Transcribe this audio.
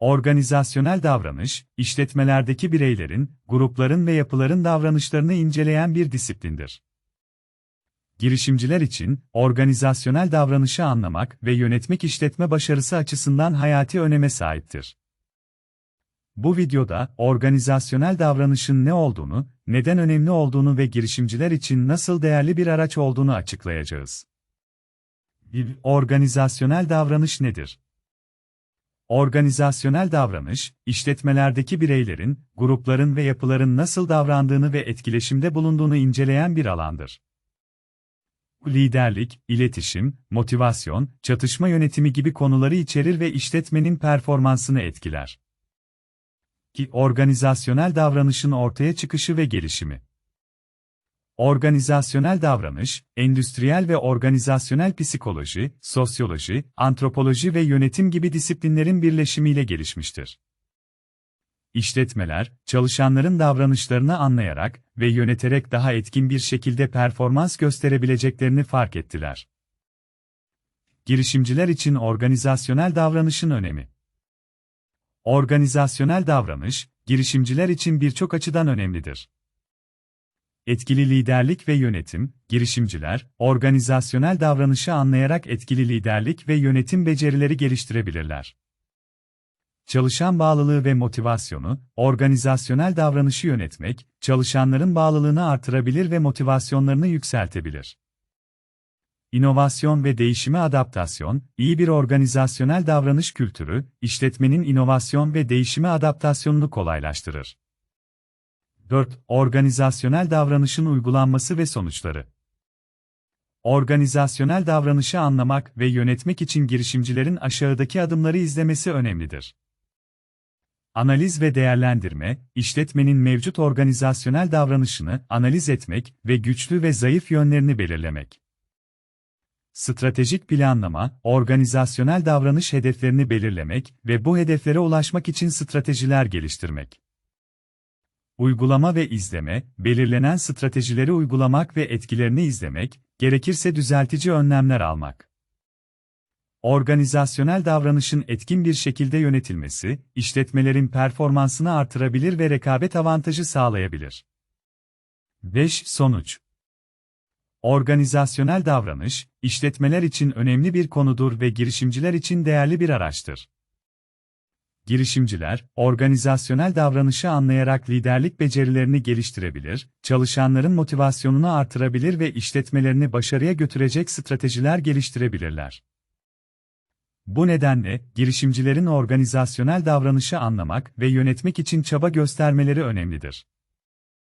Organizasyonel davranış, işletmelerdeki bireylerin, grupların ve yapıların davranışlarını inceleyen bir disiplindir. Girişimciler için, organizasyonel davranışı anlamak ve yönetmek işletme başarısı açısından hayati öneme sahiptir. Bu videoda, organizasyonel davranışın ne olduğunu, neden önemli olduğunu ve girişimciler için nasıl değerli bir araç olduğunu açıklayacağız. Bir organizasyonel davranış nedir? Organizasyonel davranış, işletmelerdeki bireylerin, grupların ve yapıların nasıl davrandığını ve etkileşimde bulunduğunu inceleyen bir alandır. Liderlik, iletişim, motivasyon, çatışma yönetimi gibi konuları içerir ve işletmenin performansını etkiler. Ki organizasyonel davranışın ortaya çıkışı ve gelişimi. Organizasyonel davranış, endüstriyel ve organizasyonel psikoloji, sosyoloji, antropoloji ve yönetim gibi disiplinlerin birleşimiyle gelişmiştir. İşletmeler, çalışanların davranışlarını anlayarak ve yöneterek daha etkin bir şekilde performans gösterebileceklerini fark ettiler. Girişimciler için organizasyonel davranışın önemi. Organizasyonel davranış, girişimciler için birçok açıdan önemlidir. Etkili liderlik ve yönetim, girişimciler, organizasyonel davranışı anlayarak etkili liderlik ve yönetim becerileri geliştirebilirler. Çalışan bağlılığı ve motivasyonu, organizasyonel davranışı yönetmek, çalışanların bağlılığını artırabilir ve motivasyonlarını yükseltebilir. İnovasyon ve değişime adaptasyon, iyi bir organizasyonel davranış kültürü, işletmenin inovasyon ve değişime adaptasyonunu kolaylaştırır. 4. Organizasyonel davranışın uygulanması ve sonuçları. Organizasyonel davranışı anlamak ve yönetmek için girişimcilerin aşağıdaki adımları izlemesi önemlidir. Analiz ve değerlendirme, işletmenin mevcut organizasyonel davranışını analiz etmek ve güçlü ve zayıf yönlerini belirlemek. Stratejik planlama, organizasyonel davranış hedeflerini belirlemek ve bu hedeflere ulaşmak için stratejiler geliştirmek. Uygulama ve izleme, belirlenen stratejileri uygulamak ve etkilerini izlemek, gerekirse düzeltici önlemler almak. Organizasyonel davranışın etkin bir şekilde yönetilmesi, işletmelerin performansını artırabilir ve rekabet avantajı sağlayabilir. 5. Sonuç Organizasyonel davranış, işletmeler için önemli bir konudur ve girişimciler için değerli bir araçtır. Girişimciler, organizasyonel davranışı anlayarak liderlik becerilerini geliştirebilir, çalışanların motivasyonunu artırabilir ve işletmelerini başarıya götürecek stratejiler geliştirebilirler. Bu nedenle, girişimcilerin organizasyonel davranışı anlamak ve yönetmek için çaba göstermeleri önemlidir.